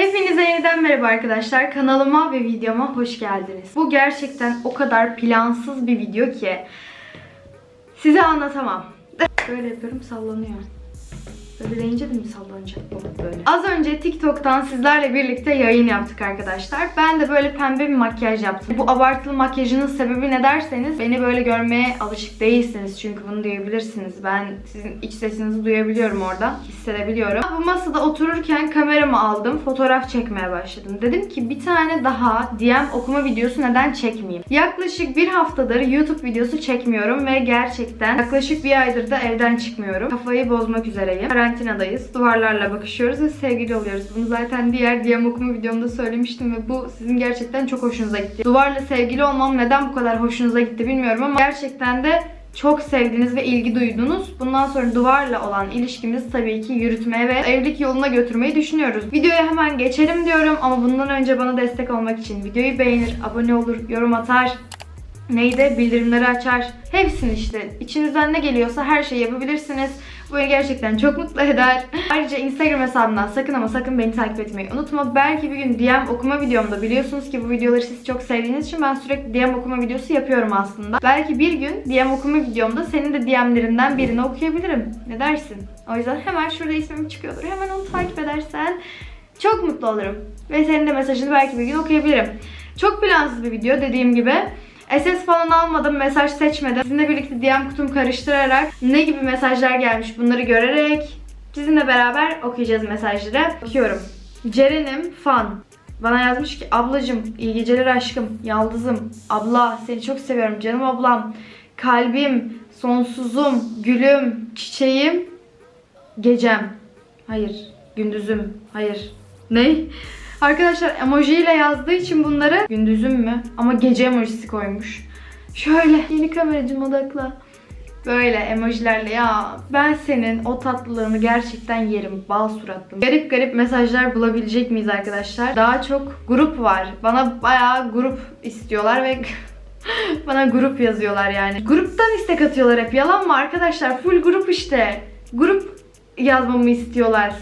Hepinize yeniden merhaba arkadaşlar. Kanalıma ve videoma hoş geldiniz. Bu gerçekten o kadar plansız bir video ki size anlatamam. Böyle yapıyorum sallanıyor. Böyle deyince de mi sallanacak bu böyle? Az önce TikTok'tan sizlerle birlikte yayın yaptık arkadaşlar. Ben de böyle pembe bir makyaj yaptım. Bu abartılı makyajının sebebi ne derseniz beni böyle görmeye alışık değilsiniz. Çünkü bunu duyabilirsiniz. Ben sizin iç sesinizi duyabiliyorum oradan. Hissedebiliyorum. Bu masada otururken kameramı aldım. Fotoğraf çekmeye başladım. Dedim ki bir tane daha DM okuma videosu neden çekmeyeyim? Yaklaşık bir haftadır YouTube videosu çekmiyorum ve gerçekten yaklaşık bir aydır da evden çıkmıyorum. Kafayı bozmak üzereyim. Karantinadayız. Duvarlarla bakışıyoruz ve sevgili oluyoruz. Bunu zaten diğer DM okuma videomda söylemiştim ve bu sizin gerçekten çok hoşunuza gitti. Duvarla sevgili olmam neden bu kadar hoşunuza gitti bilmiyorum ama gerçekten de çok sevdiniz ve ilgi duydunuz. Bundan sonra duvarla olan ilişkimizi tabii ki yürütmeye ve evlilik yoluna götürmeyi düşünüyoruz. Videoya hemen geçelim diyorum ama bundan önce bana destek olmak için videoyu beğenir, abone olur, yorum atar, neydi bildirimleri açar. Hepsini işte içinizden ne geliyorsa her şeyi yapabilirsiniz. Bu beni gerçekten çok mutlu eder. Ayrıca Instagram hesabımdan sakın ama sakın beni takip etmeyi unutma. Belki bir gün DM okuma videomda biliyorsunuz ki bu videoları siz çok sevdiğiniz için ben sürekli DM okuma videosu yapıyorum aslında. Belki bir gün DM okuma videomda senin de DM'lerinden birini okuyabilirim. Ne dersin? O yüzden hemen şurada ismim çıkıyordur. Hemen onu takip edersen çok mutlu olurum. Ve senin de mesajını belki bir gün okuyabilirim. Çok plansız bir video dediğim gibi. SS falan almadım, mesaj seçmedim. Sizinle birlikte DM kutumu karıştırarak ne gibi mesajlar gelmiş bunları görerek sizinle beraber okuyacağız mesajları. Okuyorum. Ceren'im fan. Bana yazmış ki ablacım iyi geceler aşkım, yaldızım, abla seni çok seviyorum canım ablam, kalbim, sonsuzum, gülüm, çiçeğim, gecem. Hayır, gündüzüm, hayır. Ne? Arkadaşlar emoji ile yazdığı için bunları gündüzüm mü? Ama gece emojisi koymuş. Şöyle yeni kameracım odakla. Böyle emojilerle ya ben senin o tatlılığını gerçekten yerim bal suratlı. Garip garip mesajlar bulabilecek miyiz arkadaşlar? Daha çok grup var. Bana bayağı grup istiyorlar ve bana grup yazıyorlar yani. Gruptan istek atıyorlar hep. Yalan mı arkadaşlar? Full grup işte. Grup yazmamı istiyorlar.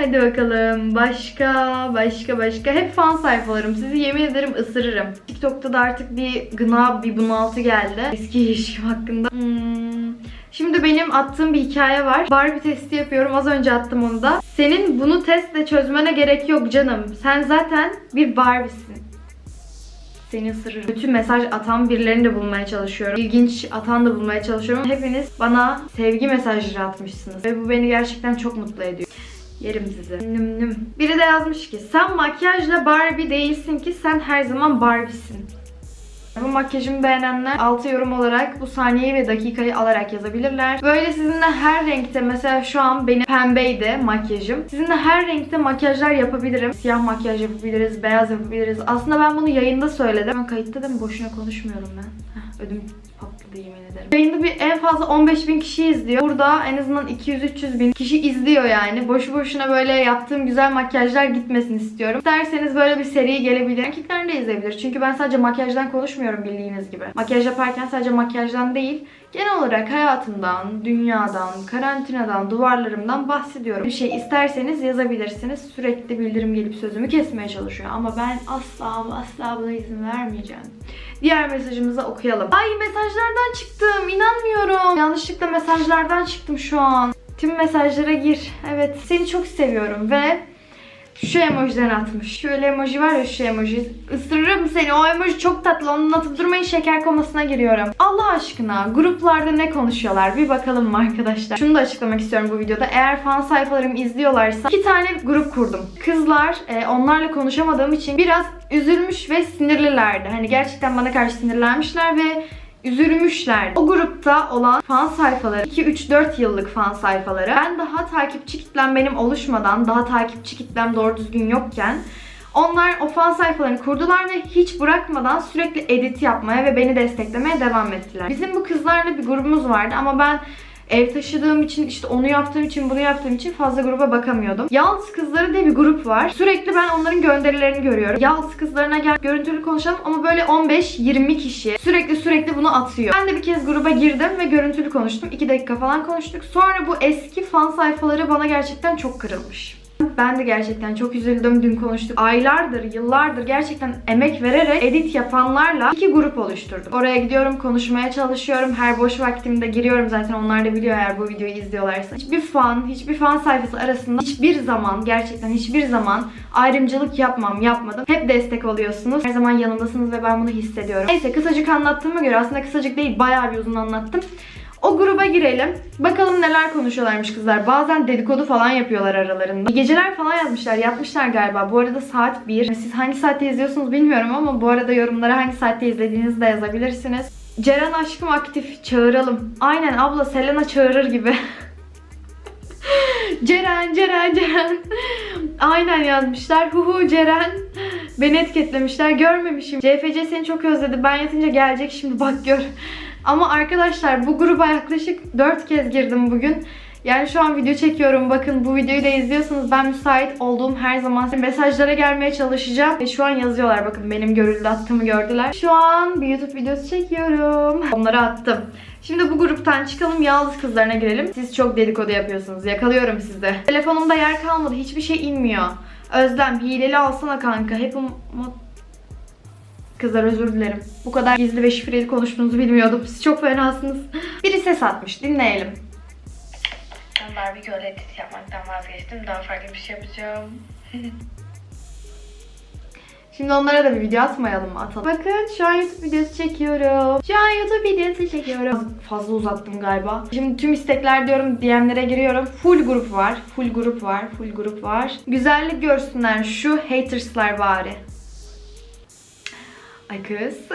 Hadi bakalım. Başka, başka, başka. Hep fan sayfalarım. Sizi yemin ederim ısırırım. TikTok'ta da artık bir gına, bir bunaltı geldi. Eski ilişkim hakkında. Hmm. Şimdi benim attığım bir hikaye var. Barbie testi yapıyorum. Az önce attım onu da. Senin bunu testle çözmene gerek yok canım. Sen zaten bir Barbie'sin. Seni ısırırım. Bütün mesaj atan birilerini de bulmaya çalışıyorum. İlginç atan da bulmaya çalışıyorum. Hepiniz bana sevgi mesajları atmışsınız. Ve bu beni gerçekten çok mutlu ediyor. Yerim sizi. Nüm nüm. Biri de yazmış ki sen makyajla Barbie değilsin ki sen her zaman Barbie'sin. Bu makyajımı beğenenler altı yorum olarak bu saniyeyi ve dakikayı alarak yazabilirler. Böyle sizinle her renkte mesela şu an benim pembeydi makyajım. Sizinle her renkte makyajlar yapabilirim. Siyah makyaj yapabiliriz, beyaz yapabiliriz. Aslında ben bunu yayında söyledim. Ben kayıtta da mı boşuna konuşmuyorum ben. Heh, ödüm patladı yemin ederim. Yayında bir en fazla 15 bin kişi izliyor. Burada en azından 200-300 bin kişi izliyor yani. Boşu boşuna böyle yaptığım güzel makyajlar gitmesin istiyorum. İsterseniz böyle bir seri gelebilir. Erkekler de izleyebilir. Çünkü ben sadece makyajdan konuşmuyorum bildiğiniz gibi. Makyaj yaparken sadece makyajdan değil, genel olarak hayatımdan, dünyadan, karantinadan, duvarlarımdan bahsediyorum. Bir şey isterseniz yazabilirsiniz. Sürekli bildirim gelip sözümü kesmeye çalışıyor. Ama ben asla asla buna izin vermeyeceğim. Diğer mesajımızı okuyalım. Ay mesajlardan çıktım. inanmıyorum. Yanlışlıkla mesajlardan çıktım şu an. Tüm mesajlara gir. Evet seni çok seviyorum ve şu emojiden atmış. Şöyle emoji var ya şu emoji. Isırırım seni. O emoji çok tatlı. Onu atıp durmayın şeker komasına giriyorum. Allah aşkına gruplarda ne konuşuyorlar? Bir bakalım arkadaşlar? Şunu da açıklamak istiyorum bu videoda. Eğer fan sayfalarımı izliyorlarsa iki tane grup kurdum. Kızlar e, onlarla konuşamadığım için biraz üzülmüş ve sinirlilerdi. Hani gerçekten bana karşı sinirlenmişler ve üzülmüşler. O grupta olan fan sayfaları 2-3-4 yıllık fan sayfaları. Ben daha takipçi kitlem benim oluşmadan, daha takipçi kitlem doğru düzgün yokken onlar o fan sayfalarını kurdular ve hiç bırakmadan sürekli edit yapmaya ve beni desteklemeye devam ettiler. Bizim bu kızlarla bir grubumuz vardı ama ben ev taşıdığım için işte onu yaptığım için bunu yaptığım için fazla gruba bakamıyordum. Yalnız kızları diye bir grup var. Sürekli ben onların gönderilerini görüyorum. Yalnız kızlarına gel görüntülü konuşalım ama böyle 15-20 kişi sürekli sürekli bunu atıyor. Ben de bir kez gruba girdim ve görüntülü konuştum. 2 dakika falan konuştuk. Sonra bu eski fan sayfaları bana gerçekten çok kırılmış. Ben de gerçekten çok üzüldüm. Dün konuştuk. Aylardır, yıllardır gerçekten emek vererek edit yapanlarla iki grup oluşturdum. Oraya gidiyorum, konuşmaya çalışıyorum. Her boş vaktimde giriyorum zaten. Onlar da biliyor eğer bu videoyu izliyorlarsa. Hiçbir fan, hiçbir fan sayfası arasında hiçbir zaman, gerçekten hiçbir zaman ayrımcılık yapmam, yapmadım. Hep destek oluyorsunuz. Her zaman yanımdasınız ve ben bunu hissediyorum. Neyse kısacık anlattığıma göre aslında kısacık değil bayağı bir uzun anlattım. O gruba girelim. Bakalım neler konuşuyorlarmış kızlar. Bazen dedikodu falan yapıyorlar aralarında. Geceler falan yazmışlar. Yapmışlar galiba. Bu arada saat 1. Siz hangi saatte izliyorsunuz bilmiyorum ama bu arada yorumlara hangi saatte izlediğinizi de yazabilirsiniz. Ceren aşkım aktif. Çağıralım. Aynen abla Selena çağırır gibi. Ceren, Ceren, Ceren. Aynen yazmışlar. Huhu Ceren. Beni etiketlemişler. Görmemişim. CFC seni çok özledi. Ben yatınca gelecek şimdi bak gör. Ama arkadaşlar bu gruba yaklaşık 4 kez girdim bugün. Yani şu an video çekiyorum. Bakın bu videoyu da izliyorsanız ben müsait olduğum her zaman mesajlara gelmeye çalışacağım. Ve şu an yazıyorlar. Bakın benim görüldü attığımı gördüler. Şu an bir YouTube videosu çekiyorum. Onları attım. Şimdi bu gruptan çıkalım yalnız kızlarına girelim. Siz çok dedikodu yapıyorsunuz. Yakalıyorum sizi. Telefonumda yer kalmadı. Hiçbir şey inmiyor. Özlem hileli alsana kanka. Hep um- Kızlar özür dilerim. Bu kadar gizli ve şifreli konuştuğunuzu bilmiyordum. Siz çok fenasınız. Biri ses atmış. Dinleyelim. Ben Barbie Girl edit yapmaktan vazgeçtim. Daha farklı bir şey yapacağım. Şimdi onlara da bir video atmayalım mı? Atalım. Bakın şu an YouTube videosu çekiyorum. Şu an YouTube videosu çekiyorum. Fazla uzattım galiba. Şimdi tüm istekler diyorum DM'lere giriyorum. Full grup var. Full grup var. Full grup var. Güzellik görsünler şu haterslar bari. Ay kız.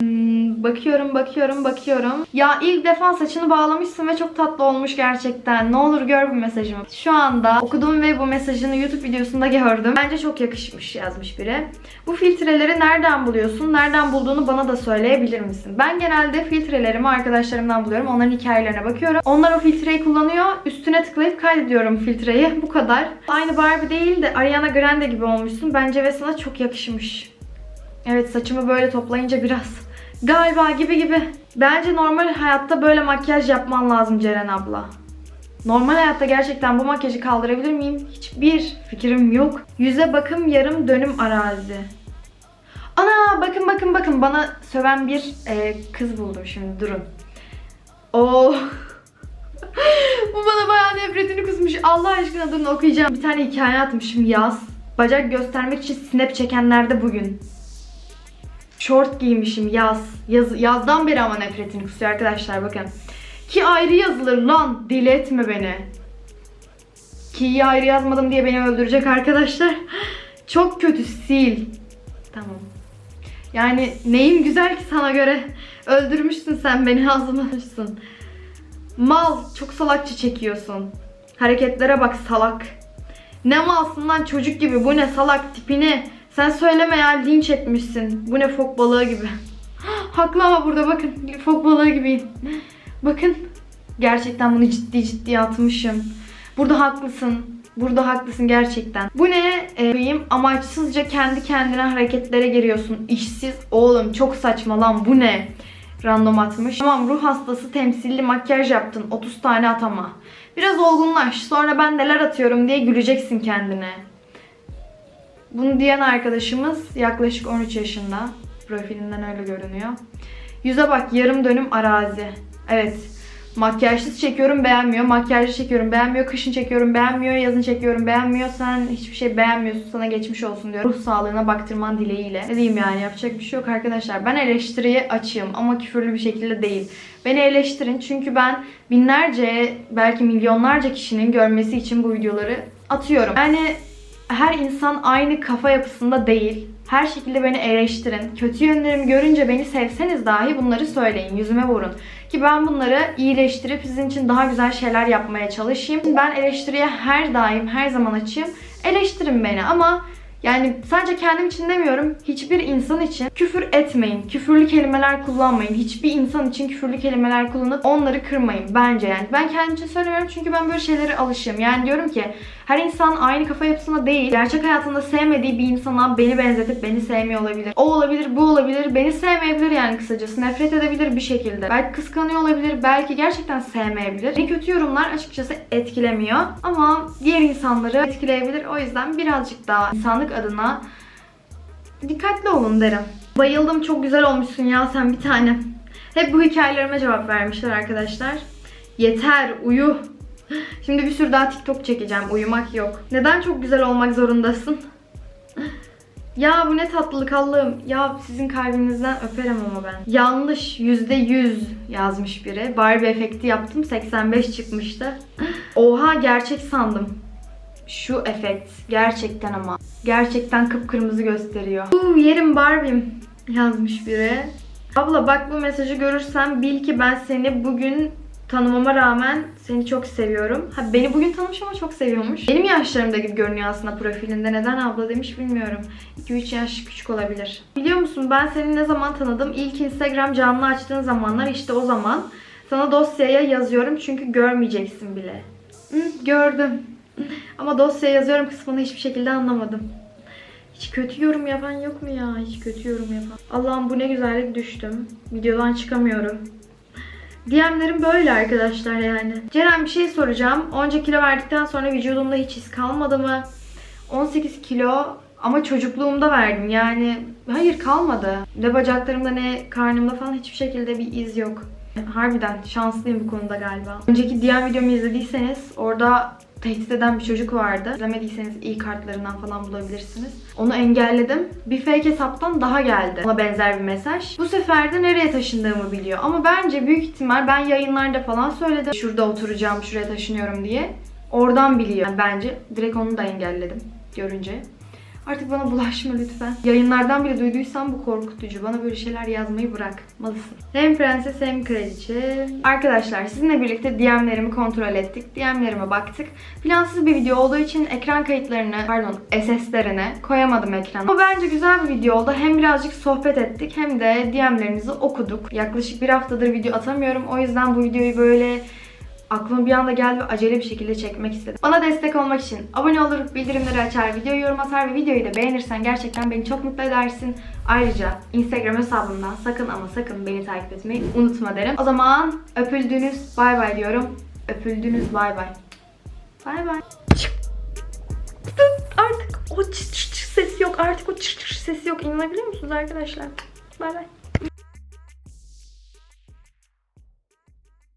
Hmm, bakıyorum, bakıyorum, bakıyorum. Ya ilk defa saçını bağlamışsın ve çok tatlı olmuş gerçekten. Ne olur gör bu mesajımı. Şu anda okudum ve bu mesajını YouTube videosunda gördüm. Bence çok yakışmış yazmış biri. Bu filtreleri nereden buluyorsun? Nereden bulduğunu bana da söyleyebilir misin? Ben genelde filtrelerimi arkadaşlarımdan buluyorum. Onların hikayelerine bakıyorum. Onlar o filtreyi kullanıyor. Üstüne tıklayıp kaydediyorum filtreyi. Bu kadar. Aynı Barbie değil de Ariana Grande gibi olmuşsun. Bence ve sana çok yakışmış. Evet saçımı böyle toplayınca biraz galiba gibi gibi. Bence normal hayatta böyle makyaj yapman lazım Ceren abla. Normal hayatta gerçekten bu makyajı kaldırabilir miyim? Hiçbir fikrim yok. Yüze bakım yarım dönüm arazi. Ana bakın bakın bakın bana söven bir e, kız buldum şimdi durun. Oo. bu bana bayağı nefretini kusmuş. Allah aşkına durun okuyacağım. Bir tane hikaye atmışım yaz. Bacak göstermek için snap çekenlerde bugün. Şort giymişim yaz. yaz. Yazdan beri ama nefretini kusuyor arkadaşlar bakın. Ki ayrı yazılır lan. Deli etme beni. Ki'yi ayrı yazmadım diye beni öldürecek arkadaşlar. Çok kötü sil. Tamam. Yani neyim güzel ki sana göre? Öldürmüşsün sen beni azmışsın. Mal çok salakça çekiyorsun. Hareketlere bak salak. Ne malsın lan çocuk gibi bu ne salak tipini. Sen söyleme ya linç etmişsin. Bu ne fok balığı gibi. Haklı ama burada bakın fok balığı gibiyim. Bakın gerçekten bunu ciddi ciddi atmışım. Burada haklısın. Burada haklısın gerçekten. Bu ne? Ee, amaçsızca kendi kendine hareketlere giriyorsun. İşsiz oğlum çok saçma lan bu ne? Random atmış. Tamam ruh hastası temsilli makyaj yaptın. 30 tane atama. Biraz olgunlaş. Sonra ben neler atıyorum diye güleceksin kendine. Bunu diyen arkadaşımız yaklaşık 13 yaşında. Profilinden öyle görünüyor. Yüze bak yarım dönüm arazi. Evet. Makyajsız çekiyorum beğenmiyor. Makyajlı çekiyorum beğenmiyor. Kışın çekiyorum beğenmiyor. Yazın çekiyorum beğenmiyor. Sen hiçbir şey beğenmiyorsun. Sana geçmiş olsun diyor. Ruh sağlığına baktırman dileğiyle. Ne diyeyim yani yapacak bir şey yok arkadaşlar. Ben eleştiriye açığım ama küfürlü bir şekilde değil. Beni eleştirin çünkü ben binlerce belki milyonlarca kişinin görmesi için bu videoları atıyorum. Yani her insan aynı kafa yapısında değil. Her şekilde beni eleştirin. Kötü yönlerimi görünce beni sevseniz dahi bunları söyleyin. Yüzüme vurun. Ki ben bunları iyileştirip sizin için daha güzel şeyler yapmaya çalışayım. Ben eleştiriye her daim, her zaman açayım. Eleştirin beni ama Yani sadece kendim için demiyorum. Hiçbir insan için küfür etmeyin. Küfürlü kelimeler kullanmayın. Hiçbir insan için küfürlü kelimeler kullanıp onları kırmayın bence yani. Ben kendim için söylüyorum çünkü ben böyle şeylere alışığım. Yani diyorum ki her insan aynı kafa yapısında değil. Gerçek hayatında sevmediği bir insana beni benzetip beni sevmiyor olabilir. O olabilir, bu olabilir. Beni sevmeyebilir yani kısacası. Nefret edebilir bir şekilde. Belki kıskanıyor olabilir. Belki gerçekten sevmeyebilir. Beni kötü yorumlar açıkçası etkilemiyor. Ama diğer insanları etkileyebilir. O yüzden birazcık daha insanlık adına dikkatli olun derim. Bayıldım çok güzel olmuşsun ya sen bir tane. Hep bu hikayelerime cevap vermişler arkadaşlar. Yeter uyu. Şimdi bir sürü daha TikTok çekeceğim. Uyumak yok. Neden çok güzel olmak zorundasın? Ya bu ne tatlılık Allah'ım. Ya sizin kalbinizden öperim ama ben. Yanlış %100 yazmış biri. Barbie efekti yaptım 85 çıkmıştı. Oha gerçek sandım. Şu efekt gerçekten ama. Gerçekten kıpkırmızı gösteriyor. Uuu yerim Barbie'm yazmış biri. Abla bak bu mesajı görürsen bil ki ben seni bugün tanımama rağmen seni çok seviyorum. Ha beni bugün tanımış ama çok seviyormuş. Benim yaşlarımda gibi görünüyor aslında profilinde. Neden abla demiş bilmiyorum. 2-3 yaş küçük olabilir. Biliyor musun ben seni ne zaman tanıdım? İlk Instagram canlı açtığın zamanlar işte o zaman. Sana dosyaya yazıyorum çünkü görmeyeceksin bile. Hı, gördüm. Ama dosyaya yazıyorum kısmını hiçbir şekilde anlamadım. Hiç kötü yorum yapan yok mu ya? Hiç kötü yorum yapan. Allah'ım bu ne güzellik düştüm. Videodan çıkamıyorum. DM'lerim böyle arkadaşlar yani. Ceren bir şey soracağım. Onca kilo verdikten sonra vücudumda hiç his kalmadı mı? 18 kilo ama çocukluğumda verdim yani. Hayır kalmadı. Ne bacaklarımda ne karnımda falan hiçbir şekilde bir iz yok. Harbiden şanslıyım bu konuda galiba. Önceki DM videomu izlediyseniz orada tehdit eden bir çocuk vardı. İzlemediyseniz iyi kartlarından falan bulabilirsiniz. Onu engelledim. Bir fake hesaptan daha geldi. Ona benzer bir mesaj. Bu sefer de nereye taşındığımı biliyor. Ama bence büyük ihtimal ben yayınlarda falan söyledim. Şurada oturacağım, şuraya taşınıyorum diye. Oradan biliyor. Yani bence direkt onu da engelledim görünce. Artık bana bulaşma lütfen. Yayınlardan bile duyduysam bu korkutucu. Bana böyle şeyler yazmayı bırakmalısın. Hem prenses hem kraliçe. Arkadaşlar sizinle birlikte DM'lerimi kontrol ettik. DM'lerime baktık. Plansız bir video olduğu için ekran kayıtlarını, pardon SS'lerini koyamadım ekrana. Ama bence güzel bir video oldu. Hem birazcık sohbet ettik hem de DM'lerinizi okuduk. Yaklaşık bir haftadır video atamıyorum. O yüzden bu videoyu böyle aklıma bir anda geldi ve acele bir şekilde çekmek istedim. Bana destek olmak için abone olur, bildirimleri açar, videoyu yorum atar ve videoyu da beğenirsen gerçekten beni çok mutlu edersin. Ayrıca Instagram hesabımdan sakın ama sakın beni takip etmeyi unutma derim. O zaman öpüldünüz bay bay diyorum. Öpüldünüz bay bay. Bay bay. Artık o çıt çıt sesi yok. Artık o çıt çıt sesi yok. İnanabiliyor musunuz arkadaşlar? Bay bay.